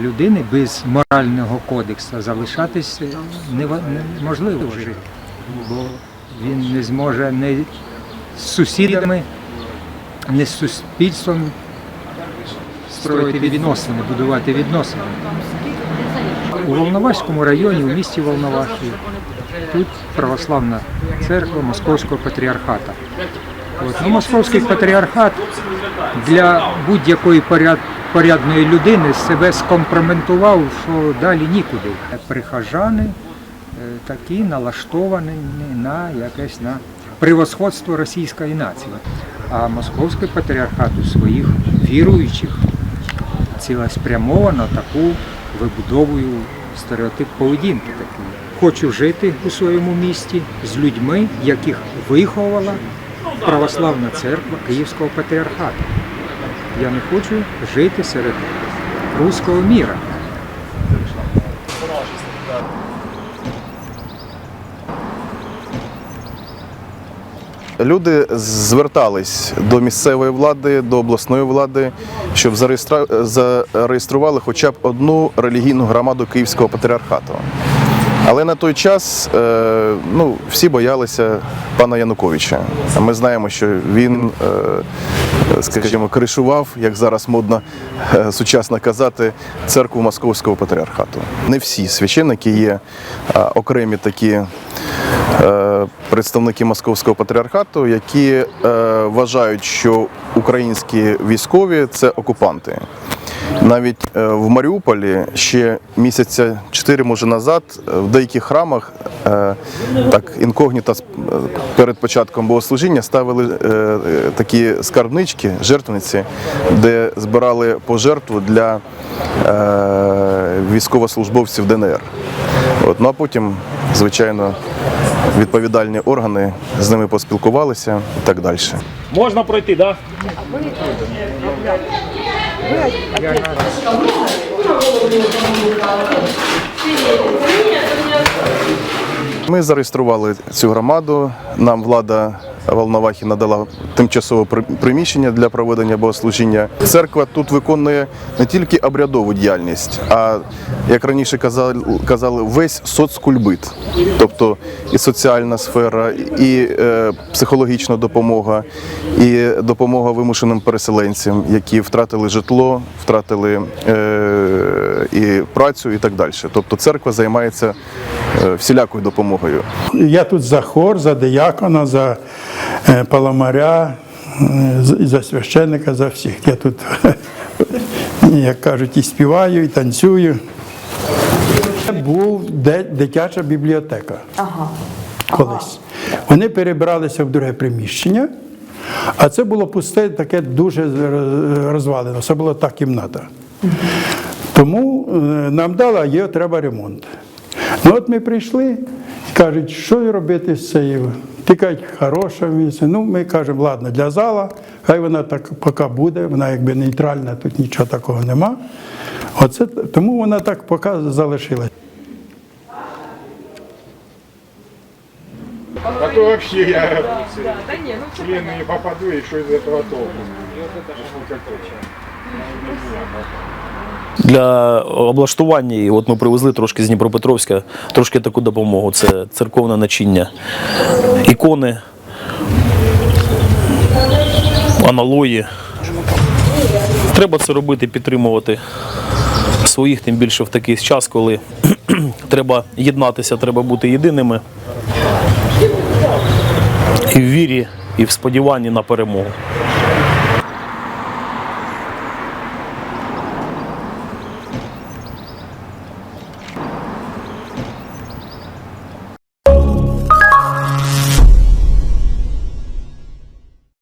Людини без морального кодексу залишатись неможливо жити, бо він не зможе не з сусідами, не з суспільством строїти відносини, будувати відносини. У Волноваському районі, у місті Волновахі, тут православна церква Московського патріархата. От. Ну, Московський патріархат для будь-якої поряд, порядної людини себе скомпроментував, що далі нікуди. Прихожани е, такі налаштовані на якесь на превосходство російської нації. А московський патріархат у своїх віруючих цілеспрямовано таку вибудовую стереотип поведінки такий. Хочу жити у своєму місті з людьми, яких виховала православна церква Київського патріархату. Я не хочу жити серед руського міра. Люди звертались до місцевої влади, до обласної влади, щоб зареєстрували хоча б одну релігійну громаду Київського патріархату. Але на той час е, ну, всі боялися пана Януковича. Ми знаємо, що він, е, скажімо, кришував, як зараз модно е, сучасно казати, церкву Московського патріархату. Не всі священники є окремі такі представники Московського патріархату, які е, вважають, що українські військові це окупанти. Навіть е, в Маріуполі ще місяця чотири може назад е, в деяких храмах е, так інкогніто е, перед початком богослужіння ставили такі скарбнички, жертвниці, де збирали пожертву для військовослужбовців ДНР. От, ну а потім, звичайно, відповідальні органи з ними поспілкувалися і так далі. Можна пройти, так? we are not. Ми зареєстрували цю громаду. Нам влада Волновахи надала тимчасове при- приміщення для проведення богослужіння. Церква тут виконує не тільки обрядову діяльність, а як раніше казали, казали весь соцкульбит, тобто і соціальна сфера, і е, психологічна допомога, і допомога вимушеним переселенцям, які втратили житло, втратили е, і працю, і так далі. Тобто церква займається всілякою допомогою. Я тут за хор, за диякона, за е, паламаря, е, за священника, за всіх. Я тут, як кажуть, і співаю, і танцюю. Був дитяча бібліотека колись. Вони перебралися в друге приміщення, а це було пусте, таке дуже роз- розвалено. Це була та кімната. Тому е, нам дали, а є треба ремонт. Ну от ми прийшли кажуть, що робити з цією. Ти кажуть, хороше місце. Ну, ми кажемо, ладно, для зала, хай вона так поки буде, вона якби нейтральна, тут нічого такого нема. Оце, тому вона так поки залишилась. А то вообще я в плену не попаду, и что из этого толку? Для облаштування, і от ми привезли трошки з Дніпропетровська, трошки таку допомогу. Це церковне начиння, ікони, аналої. Треба це робити, підтримувати своїх, тим більше в такий час, коли треба єднатися, треба бути єдиними. І в вірі, і в сподіванні на перемогу.